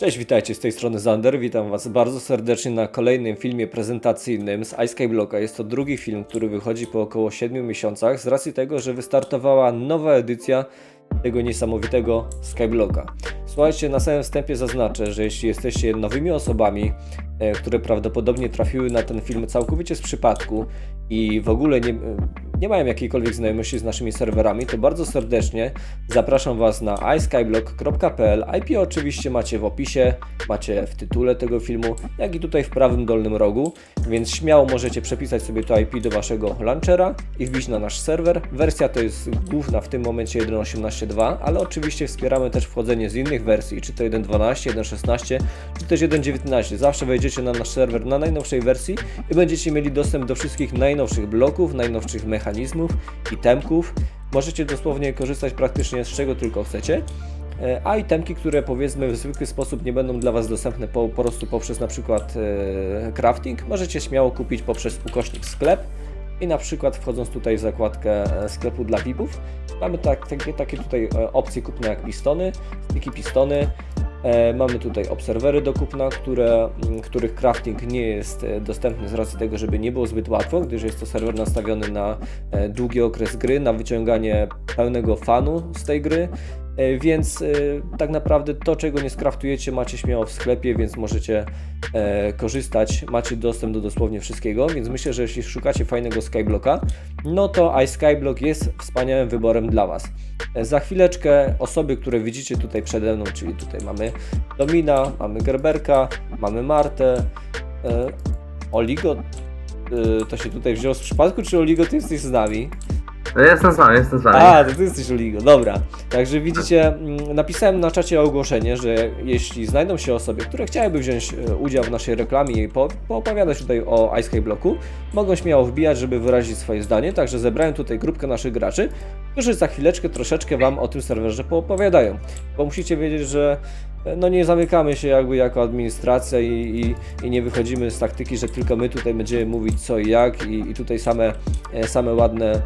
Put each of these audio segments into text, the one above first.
Cześć, witajcie, z tej strony Zander. Witam Was bardzo serdecznie na kolejnym filmie prezentacyjnym z iSkyblocka. Jest to drugi film, który wychodzi po około 7 miesiącach z racji tego, że wystartowała nowa edycja tego niesamowitego Skyblocka. Słuchajcie, na samym wstępie zaznaczę, że jeśli jesteście nowymi osobami, e, które prawdopodobnie trafiły na ten film całkowicie z przypadku i w ogóle nie, nie mają jakiejkolwiek znajomości z naszymi serwerami, to bardzo serdecznie zapraszam Was na iskyblock.pl. IP oczywiście macie w opisie, macie w tytule tego filmu, jak i tutaj w prawym dolnym rogu, więc śmiało możecie przepisać sobie to IP do Waszego launchera i wbić na nasz serwer. Wersja to jest główna w tym momencie 1.18.2, ale oczywiście wspieramy też wchodzenie z innych wersji, czy to 1.12, 1.16, czy też 1.19. Zawsze wejdziecie na nasz serwer na najnowszej wersji i będziecie mieli dostęp do wszystkich najnowszych bloków, najnowszych mechanizmów, itemków. Możecie dosłownie korzystać praktycznie z czego tylko chcecie. E, A itemki, które powiedzmy w zwykły sposób nie będą dla Was dostępne po, po prostu poprzez na przykład e, crafting, możecie śmiało kupić poprzez ukośnik sklep i na przykład wchodząc tutaj w zakładkę e, sklepu dla VIP-ów, mamy tak, takie, takie tutaj e, opcje kupna jak pistony, stiki pistony, E, Mamy tutaj obserwery do kupna, które, których crafting nie jest dostępny z racji tego, żeby nie było zbyt łatwo, gdyż jest to serwer nastawiony na długi okres gry, na wyciąganie pełnego fanu z tej gry. E, Więc e, tak naprawdę to, czego nie skraftujecie, macie śmiało w sklepie, więc możecie e, korzystać. Macie dostęp do dosłownie wszystkiego, więc myślę, że jeśli szukacie fajnego Skyblocka, no to iSkyblock jest wspaniałym wyborem dla Was. Za chwileczkę osoby, które widzicie tutaj przede mną, czyli tutaj mamy Domina, mamy Gerberka, mamy Martę, Oligo, to się tutaj wziął z przypadku, czy Oligo ty jesteś z nami? No jestem z wami, jestem z wami. A, to ty jesteś Oligo, dobra. Także widzicie, mm, napisałem na czacie ogłoszenie, że jeśli znajdą się osoby, które chciałyby wziąć e, udział w naszej reklamie i po, poopowiadać tutaj o Ice Blocku, mogą śmiało wbijać, żeby wyrazić swoje zdanie. Także zebrałem tutaj grupkę naszych graczy, którzy za chwileczkę troszeczkę Wam o tym serwerze poopowiadają. Bo musicie wiedzieć, że e, no nie zamykamy się jakby jako administracja i, i, i nie wychodzimy z taktyki, że tylko my tutaj będziemy mówić co i jak i, i tutaj same, e, same ładne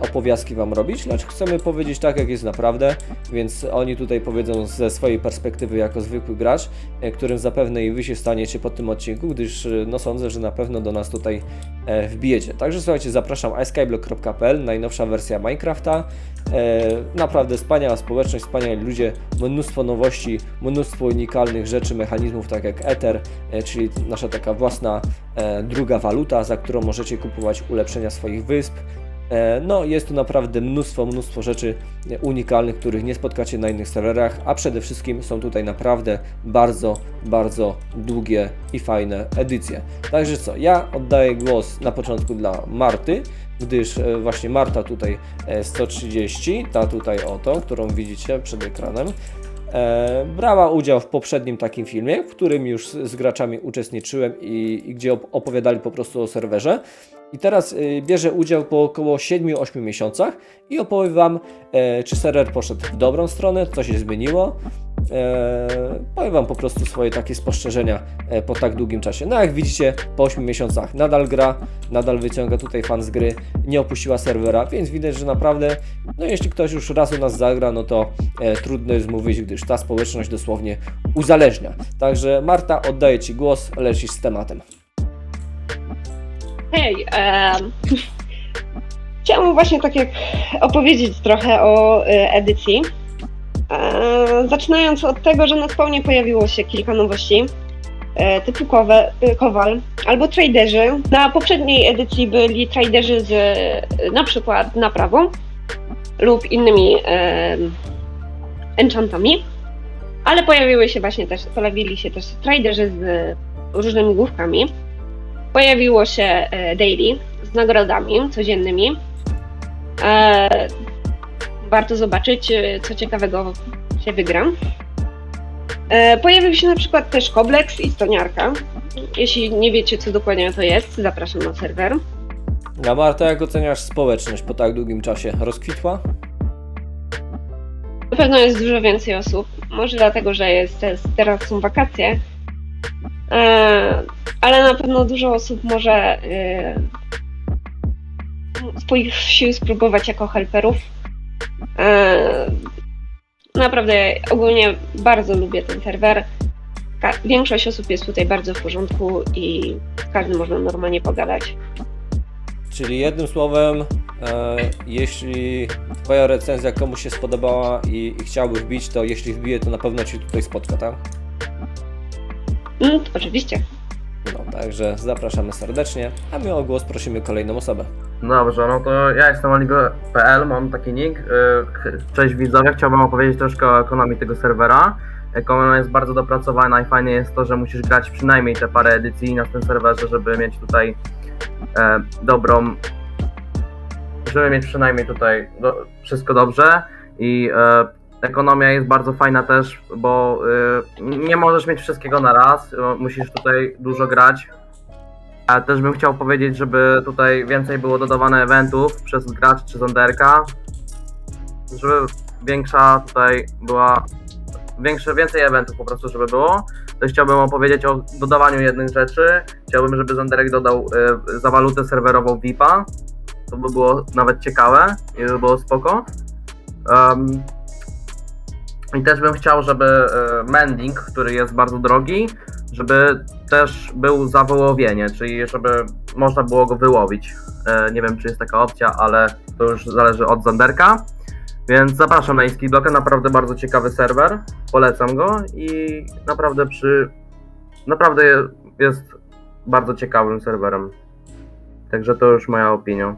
opowiastki Wam robić, lecz chcemy powiedzieć tak, jak jest naprawdę, więc oni tutaj powiedzą ze swojej perspektywy jako zwykły gracz, e, którym zapewne i Wy się staniecie po tym odcinku, gdyż e, no sądzę, że na pewno do nas tutaj e, wbijecie. Także słuchajcie, zapraszam iskyblock.pl, najnowsza wersja Minecrafta, e, naprawdę wspaniała społeczność, wspaniali ludzie, mnóstwo nowości, mnóstwo unikalnych rzeczy, mechanizmów, tak jak Ether, e, czyli nasza taka własna e, druga waluta, za którą możecie kupować ulepszenia swoich wysp, E, No, jest tu naprawdę mnóstwo, mnóstwo rzeczy e, unikalnych, których nie spotkacie na innych serwerach, a przede wszystkim są tutaj naprawdę bardzo, bardzo długie i fajne edycje. Także co, ja oddaję głos na początku dla Marty, gdyż e, właśnie Marta tutaj e, 130, ta tutaj oto, którą widzicie przed ekranem, e, brała udział w poprzednim takim filmie, w którym już z graczami uczestniczyłem i, i gdzie op- opowiadali po prostu o serwerze. I teraz y, bierze udział po około 7-8 miesiącach i opowiem Wam, e, czy serwer poszedł w dobrą stronę, co się zmieniło. E, powiem Wam po prostu swoje takie spostrzeżenia e, po tak długim czasie. No jak widzicie, po 8 miesiącach nadal gra, nadal wyciąga tutaj fan z gry, nie opuściła serwera, więc widać, że naprawdę, no jeśli ktoś już raz u nas zagra, no to e, trudno jest wyjść, gdyż ta społeczność dosłownie uzależnia. Także Marta, oddaję Ci głos, lecisz z tematem. Hej, em, chciałam właśnie tak jak opowiedzieć trochę o edycji. E, zaczynając od tego, że na spawnie pojawiło się kilka nowości e, typu e, kowal albo traderzy. Na poprzedniej edycji byli traderzy z e, na przykład naprawą lub innymi e, enchantami, ale pojawiły się właśnie też, pojawili się też traderzy z różnymi główkami. Pojawiło się e, daily z nagrodami codziennymi. E, warto zobaczyć, e, co ciekawego się wygra. E, pojawił się na przykład też Koblex i Stoniarka. Jeśli nie wiecie, co dokładnie to jest, zapraszam na serwer. A Marta, jak oceniasz społeczność po tak długim czasie? Rozkwitła? Na pewno jest dużo więcej osób. Może dlatego, że jest, teraz są wakacje. E, ale na pewno dużo osób może swoich sił spróbować jako helperów. E, naprawdę ogólnie bardzo lubię ten serwer. większość osób jest tutaj bardzo w porządku i z każdym można normalnie pogadać. Czyli jednym słowem, e, jeśli Twoja recenzja komuś się spodobała i, i chciałby wbić, to jeśli wbije, to na pewno Ci tutaj spotka, tak? Mm, oczywiście. No, także zapraszamy serdecznie, a my o głos prosimy kolejną osobę. Dobrze, no to ja jestem oligo.pl, mam taki nick. Yy, Cześć widzowie, chciałbym opowiedzieć troszkę o ekonomii tego serwera. Ekonomia jest bardzo dopracowana i fajnie jest to, że musisz grać przynajmniej te parę edycji na tym serwerze, żeby mieć tutaj e, dobrą, żeby mieć przynajmniej tutaj wszystko dobrze i e, ekonomia jest bardzo fajna też, bo e, nie możesz mieć wszystkiego na raz, e, musisz tutaj dużo grać, a też bym chciał powiedzieć, żeby tutaj więcej było dodawane eventów przez graczy czy zonderka, żeby większa tutaj była, większe, więcej eventów po prostu, żeby było. Też chciałbym opowiedzieć o dodawaniu jednych rzeczy. Chciałbym, żeby zonderek dodał y, za walutę serwerową VIPa. To by było nawet ciekawe i by było spoko. I też bym chciał, żeby y, mending, który jest bardzo drogi, żeby też był za wyłowienie, czyli żeby można było go wyłowić. E, nie wiem, czy jest taka opcja, ale to już zależy od Zanderka. Więc zapraszam na Iski Blokę, naprawdę bardzo ciekawy serwer, polecam go i naprawdę przy... naprawdę je- jest bardzo ciekawym serwerem. Także to już moja opinia.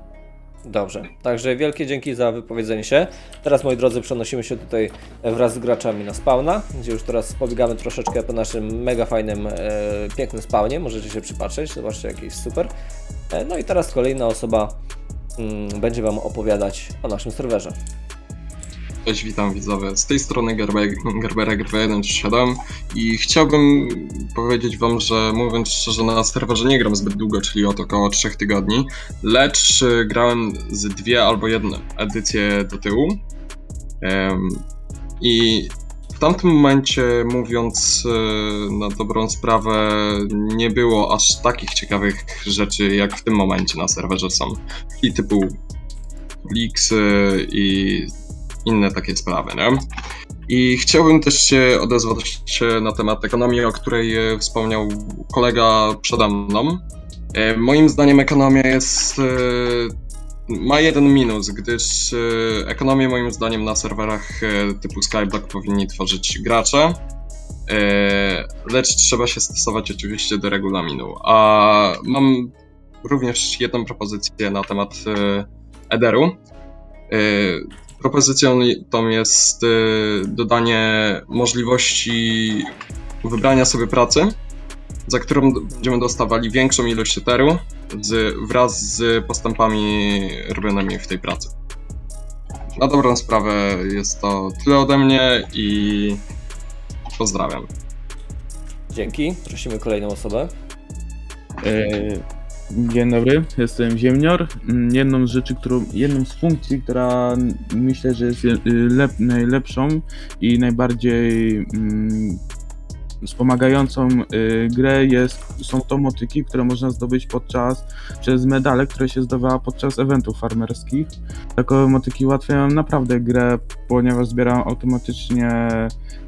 Dobrze, także wielkie dzięki za wypowiedzenie się. Teraz, moi drodzy, przenosimy się tutaj wraz z graczami na spawna, gdzie już teraz pobiegamy troszeczkę po naszym mega fajnym, e, pięknym spawnie. Możecie się przypatrzeć, zobaczcie, jaki jest super. E, no i teraz kolejna osoba mm, będzie Wam opowiadać o naszym serwerze. Cześć, witam widzowie. Z tej strony Gerbe- Gerberek 217 i chciałbym powiedzieć wam, że mówiąc szczerze na serwerze nie gram zbyt długo, czyli od około 3 tygodni, lecz y, grałem z dwie albo jedne edycje do tyłu. I w tamtym momencie, mówiąc y, na dobrą sprawę, nie było aż takich ciekawych rzeczy, jak w tym momencie na serwerze są. I typu leaks y, i inne takie sprawy, nie? I chciałbym też się odezwać na temat ekonomii, o której e, wspomniał kolega przede mną. E, Moim zdaniem ekonomia jest. e, ma jeden minus, gdyż ekonomię moim zdaniem na serwerach typu Skyblock powinni tworzyć gracze. Lecz trzeba się stosować oczywiście do regulaminu. A mam również jedną propozycję na temat Ederu. Propozycją tą jest y, dodanie możliwości wybrania sobie pracy, za którą będziemy dostawali większą ilość eteru z, wraz z postępami robionymi w tej pracy. Na dobrą sprawę jest to tyle ode mnie i pozdrawiam. Dzięki, prosimy kolejną osobę. E, Dzień dobry, jestem Ziemnior. Mm, Jedną z rzeczy, którą, jedną z funkcji, która myślę, że jest y, lep, najlepszą i najbardziej mm, wspomagającą y, grę jest, są to motyki, które można zdobyć podczas, przez medale, które się zdobywa podczas eventów farmerskich. Takie motyki ułatwiają naprawdę grę, ponieważ zbieram automatycznie,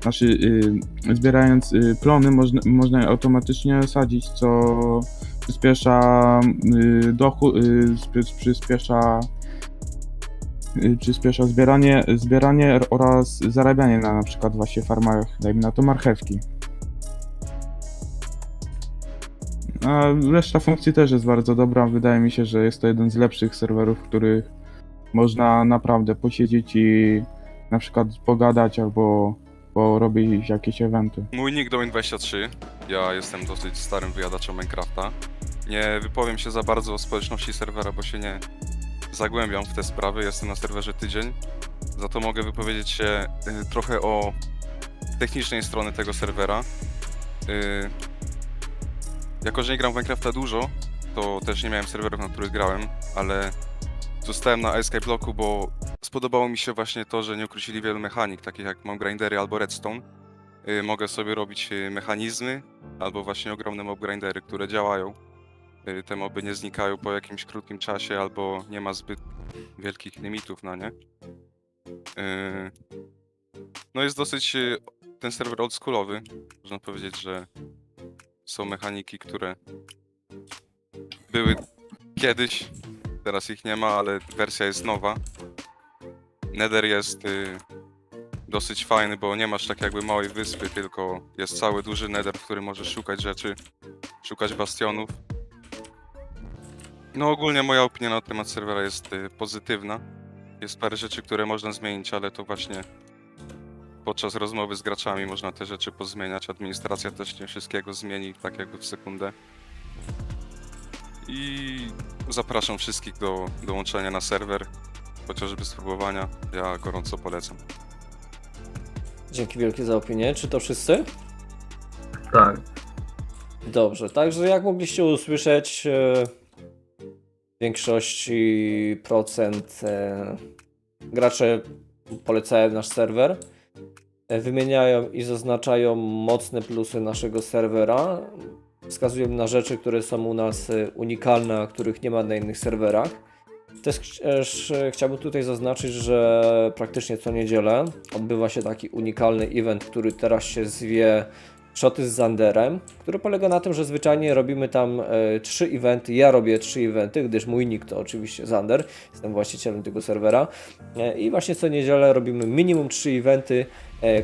znaczy y, zbierając y, plony można, można automatycznie sadzić, co przyspiesza y, dochód, y, przyspiesza y, przyspiesza zbieranie, zbieranie oraz zarabianie na na przykład właśnie farmach, dajmy na to marchewki. A reszta funkcji też jest bardzo dobra. Wydaje mi się, że jest to jeden z lepszych serwerów, w których można naprawdę posiedzieć i na przykład pogadać albo porobić jakieś eventy. Mój nick Domain23. Ja jestem dosyć starym wyjadaczem Minecrafta. Nie wypowiem się za bardzo o społeczności serwera, bo się nie zagłębiam w te sprawy. Jestem na serwerze tydzień. Za to mogę wypowiedzieć się y, trochę o technicznej strony tego serwera. Y, jako, że nie gram w Minecrafta dużo, to też nie miałem serwerów, na których grałem, ale zostałem na Skyblocku, bo spodobało mi się właśnie to, że nie ukrócili wielu mechanik, takich jak mam grindery albo redstone. Y, mogę sobie robić y, mechanizmy, albo właśnie ogromne mob grindery, które działają. Y, te moby nie znikają po jakimś krótkim czasie, albo nie ma zbyt wielkich limitów na nie. No jest dosyć ten serwer oldschoolowy. Można powiedzieć, że są mechaniki, które były kiedyś, teraz ich nie ma, ale wersja jest nowa. Nether jest y, dosyć fajny, bo nie masz tak jakby małej wyspy, tylko jest cały duży nether, w którym możesz szukać rzeczy, szukać bastionów. No ogólnie moja opinia na temat serwera jest y, pozytywna. Jest parę rzeczy, które można zmienić, ale to właśnie podczas rozmowy z graczami można te rzeczy pozmieniać. Administracja też nie wszystkiego zmieni tak jakby w sekundę. I zapraszam wszystkich do dołączenia na serwer, chociażby spróbowania. Ja gorąco polecam. Dzięki wielkie za opinię. Czy to wszyscy? Tak. Dobrze, także jak mogliście usłyszeć, e, w większości procent e, gracze polecają nasz serwer. E, Wymieniają i zaznaczają mocne plusy naszego serwera. Wskazują na rzeczy, które są u nas e, unikalne, a których nie ma na innych serwerach. Też e, chciałbym tutaj zaznaczyć, że praktycznie co niedzielę odbywa się taki unikalny event, który teraz się zwie Shoty z Zanderem, który polega na tym, że zwyczajnie robimy tam e, trzy eventy. Ja robię trzy eventy, gdyż mój nick to oczywiście Zander, jestem właścicielem tego serwera. I właśnie co niedzielę robimy minimum trzy eventy,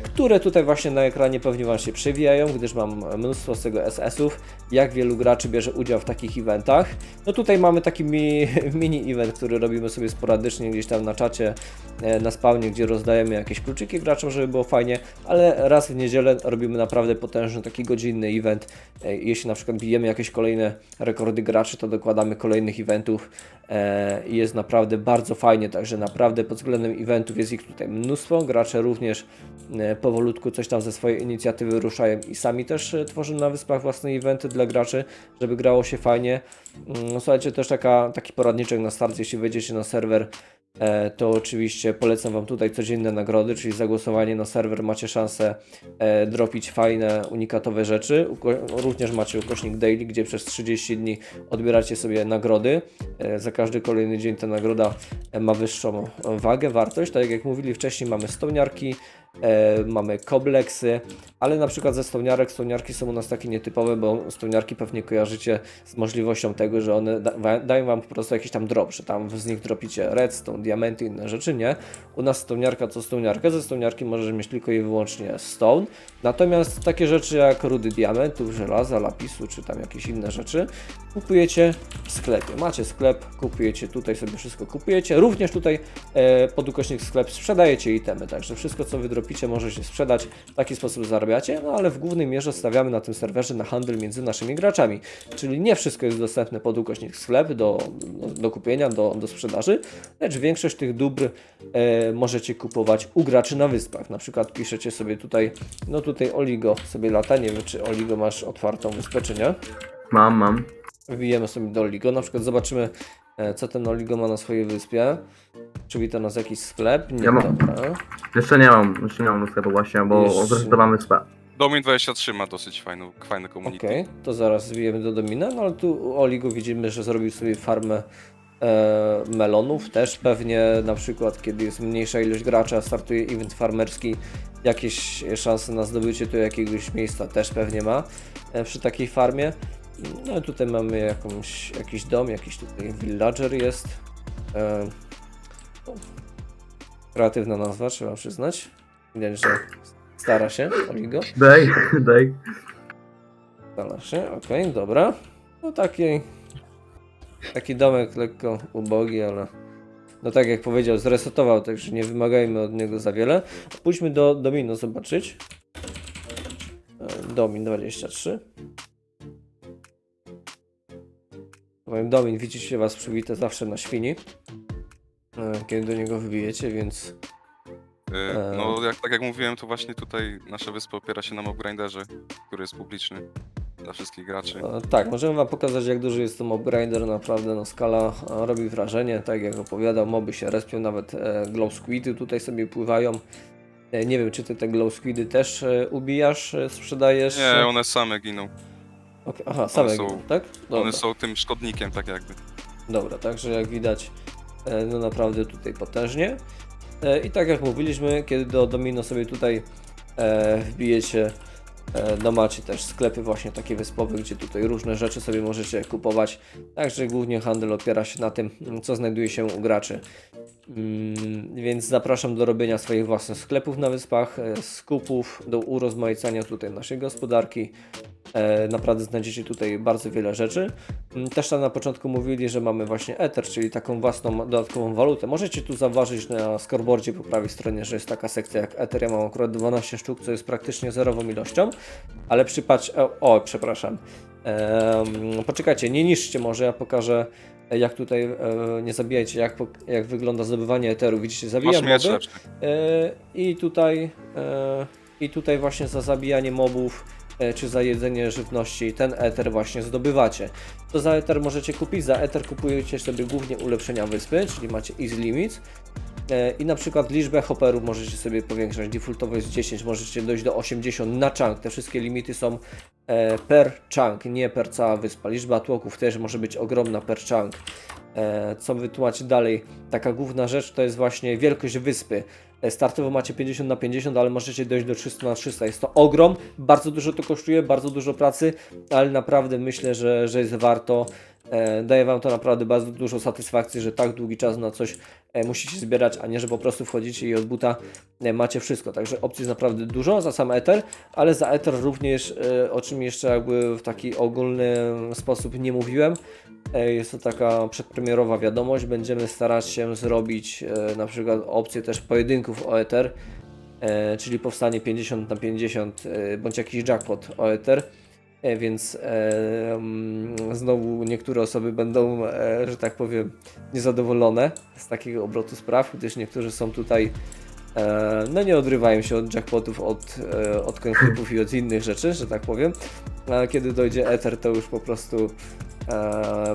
które tutaj właśnie na ekranie pewnie Wam się przewijają, gdyż mam mnóstwo z tego SS-ów, jak wielu graczy bierze udział w takich eventach. No tutaj mamy taki mi, mini event, który robimy sobie sporadycznie gdzieś tam na czacie, e, na spawnie, gdzie rozdajemy jakieś kluczyki graczom, żeby było fajnie, ale raz w niedzielę robimy naprawdę potężny taki godzinny event. E, Jeśli na przykład bijemy jakieś kolejne rekordy graczy, to dokładamy kolejnych eventów e, i jest naprawdę bardzo fajnie, także naprawdę pod względem eventów jest ich tutaj mnóstwo. Gracze również e, powolutku coś tam ze swojej inicjatywy ruszają i sami też e, tworzą na wyspach własne eventy dla graczy, żeby grało się fajnie. Mm, No, słuchajcie, też taka, taki poradniczek na start, jeśli wejdziecie na serwer, e, to oczywiście polecam Wam tutaj codzienne nagrody, czyli za głosowanie na serwer macie szansę e, dropić fajne, unikatowe rzeczy. Również macie ukośnik daily, gdzie przez 30 dni odbieracie sobie nagrody. E, za każdy kolejny dzień ta nagroda e, ma wyższą wagę, wartość. Tak jak mówili wcześniej, mamy stołniarki, e, mamy kobleksy, ale na przykład ze stołniarek, stołniarki są u nas takie nietypowe, bo stołniarki pewnie kojarzycie z możliwością tego, że one da, dają Wam po prostu jakiś tam drop, że tam z nich dropicie redstone, diamenty, inne rzeczy, nie? U nas stołniarka to stołniarka, ze stołniarki możesz mieć tylko i wyłącznie stone, natomiast takie rzeczy jak rudy diamentów, żelaza, lapisu, czy tam jakieś inne rzeczy, kupujecie w sklepie. Macie sklep, kupujecie tutaj sobie wszystko kupujecie. Również tutaj e, pod ukośnik sklep sprzedajecie itemy, także wszystko co wydropicie możecie sprzedać. W taki sposób zarabiacie, no ale w głównej mierze stawiamy na tym serwerze na handel między naszymi graczami. Czyli nie wszystko jest dostępne pod ukośnik sklep do, do, do kupienia, do, do sprzedaży, lecz większość tych dóbr e, możecie kupować u graczy na wyspach. Na przykład piszecie sobie tutaj, no tutaj Oligo sobie lata, nie wiem czy Oligo masz otwartą wyspę czy nie. Mam, mam. Wbijemy sobie do Oligo, na przykład zobaczymy e, co ten Oligo ma na swojej wyspie. Czy wita nas jakiś sklep? Nie, Ja mam. dobra. Jeszcze nie mam, jeszcze nie mam sklepu właśnie, bo Jeszcze- zrezygnowałem wyspę. Domin 23 ma dosyć fajną, fajne komunikaty. Okej, to zaraz zwijemy do Domina, no ale tu u Oligo widzimy, że zrobił sobie farmę e, melonów, też pewnie na przykład kiedy jest mniejsza ilość graczy, a startuje event farmerski, jakieś szanse na zdobycie tu jakiegoś miejsca też pewnie ma e, przy takiej farmie. No i tutaj mamy jakąś, jakiś dom, jakiś tutaj villager jest. E, kreatywna nazwa, trzeba przyznać. Widać, że stara się Oligo. Daj, daj. Stara się, okej, dobra. No taki, taki domek lekko ubogi, ale no tak jak powiedział, zresetował, także nie wymagajmy od niego za wiele. Pójdźmy do Domino zobaczyć. E, Domin 23. Powiem Domin, widzicie was przywite zawsze na świni. E, Kiedy do niego wybijecie, więc Y, No, jak, tak jak mówiłem, to właśnie tutaj nasza wyspa opiera się na mobgrinderze, który jest publiczny dla wszystkich graczy. E, Tak, możemy Wam pokazać jak duży jest to mob grinder, naprawdę no skala e, robi wrażenie, tak jak opowiadał, moby się respią, nawet e, glow squidy tutaj sobie pływają. E, nie wiem, czy Ty te glow squidy też e, ubijasz, e, sprzedajesz? Nie, one same giną. Okej, Aha, same są- giną, tak? Dobra, One są tym szkodnikiem, tak jakby. dobra, także jak widać, e, no naprawdę tutaj potężnie. E, I tak jak mówiliśmy, kiedy do Domino sobie tutaj e, wbijecie, e, no macie też sklepy właśnie takie wyspowe, gdzie tutaj różne rzeczy sobie możecie kupować. Także głównie handel opiera się na tym, co znajduje się u graczy. Mm, Więc zapraszam do robienia swoich własnych sklepów na wyspach, e, skupów, do urozmaicania tutaj naszej gospodarki. E, Naprawdę znajdziecie tutaj bardzo wiele rzeczy. Mm, Też tam na początku mówili, że mamy właśnie Ether, czyli taką własną dodatkową walutę. Możecie tu zauważyć na scoreboardzie po prawej stronie, że jest taka sekcja jak Ether. Ja mam akurat 12 sztuk, co jest praktycznie zerową ilością. Ale przypatrz... O, o przepraszam. Em, poczekajcie, nie niszczcie może, ja pokażę jak tutaj, e, nie zabijajcie, jak, jak wygląda zdobywanie Eteru. Widzicie, zabijam moby. E, I tutaj, e, I tutaj właśnie za zabijanie mobów czy za jedzenie żywności ten eter właśnie zdobywacie. To za eter możecie kupić? Za eter kupujecie sobie głównie ulepszenia wyspy, czyli macie easy limits. E, I na przykład liczbę hopperów możecie sobie powiększać. Defaultowo jest 10, możecie dojść do 80 na chunk. Te wszystkie limity są e, per chunk, nie per cała wyspa. Liczba tłoków też może być ogromna per chunk. E, Co wytłumaczyć dalej? Taka główna rzecz to jest właśnie wielkość wyspy. E, Startowo macie 50 na 50, ale możecie dojść do 300 na 300. Jest to ogrom, bardzo dużo to kosztuje, bardzo dużo pracy, ale naprawdę myślę, że, że jest warto. E, Daje Wam to naprawdę bardzo dużo satysfakcji, że tak długi czas na coś e, musicie zbierać, a nie, że po prostu wchodzicie i od buta macie wszystko. Także opcji jest naprawdę dużo za sam Ether, ale za Ether również, o czym jeszcze jakby w taki ogólny sposób nie mówiłem, jest to taka przedpremierowa wiadomość. Będziemy starać się zrobić e, na przykład opcję też pojedynków o Ether, e, czyli powstanie 50 na 50 e, bądź jakiś jackpot o Ether. Więc mm, znowu niektóre osoby będą, że tak powiem, niezadowolone z takiego obrotu spraw, gdyż niektórzy są tutaj, no nie odrywają się od jackpotów, od, od końcówków i od innych rzeczy, że tak powiem. A kiedy dojdzie Ether, to już po prostu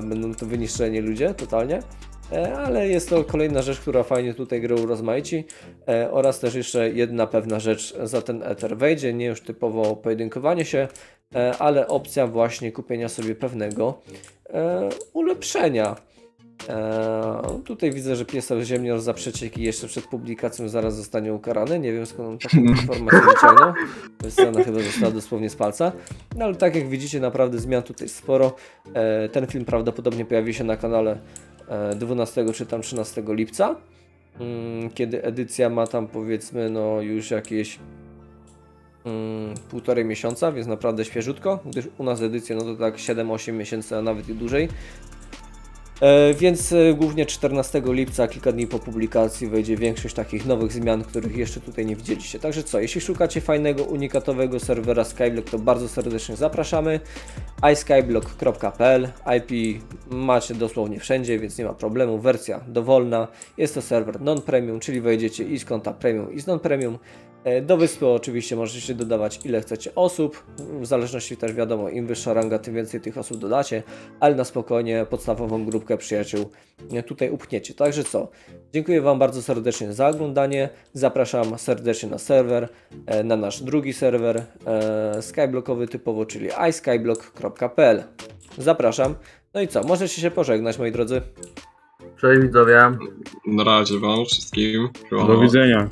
będą to wyniszczeni ludzie totalnie. E, ale jest to kolejna rzecz, która fajnie tutaj grę urozmaici e, oraz też jeszcze jedna pewna rzecz za ten Ether wejdzie, nie już typowo pojedynkowanie się, e, ale opcja właśnie kupienia sobie pewnego e, ulepszenia. E, tutaj widzę, że piesał ziemnior za przecieki jeszcze przed publikacją zaraz zostanie ukarany. Nie wiem skąd on taką informację wyciągnął. Scena chyba została dosłownie z palca. No ale tak jak widzicie, naprawdę zmian tutaj sporo. E, ten film prawdopodobnie pojawi się na kanale e, 12 czy tam 13 lipca. Mm, Kiedy edycja ma tam powiedzmy no już jakieś mm, półtorej miesiąca, więc naprawdę świeżutko, gdyż u nas edycja no to tak 7-8 miesięcy, a nawet i dłużej. E, więc e, głównie 14 lipca, kilka dni po publikacji, wejdzie większość takich nowych zmian, których jeszcze tutaj nie widzieliście. Także co, jeśli szukacie fajnego, unikatowego serwera Skyblock, to bardzo serdecznie zapraszamy. iskyblock.pl IP macie dosłownie wszędzie, więc nie ma problemu. Wersja dowolna. Jest to serwer non-premium, czyli wejdziecie i z konta premium, i z non-premium. E, Do wyspy oczywiście możecie dodawać ile chcecie osób, w zależności też wiadomo, im wyższa ranga, tym więcej tych osób dodacie, ale na spokojnie podstawową grupkę przyjaciół e, tutaj upchniecie. Także co, dziękuję Wam bardzo serdecznie za oglądanie, zapraszam serdecznie na serwer, e, na nasz drugi serwer skyblockowy typowo, czyli iskyblock.pl. Zapraszam. No i co, możecie się pożegnać moi drodzy. Cześć widzowie. Na razie wam wszystkim. Do widzenia.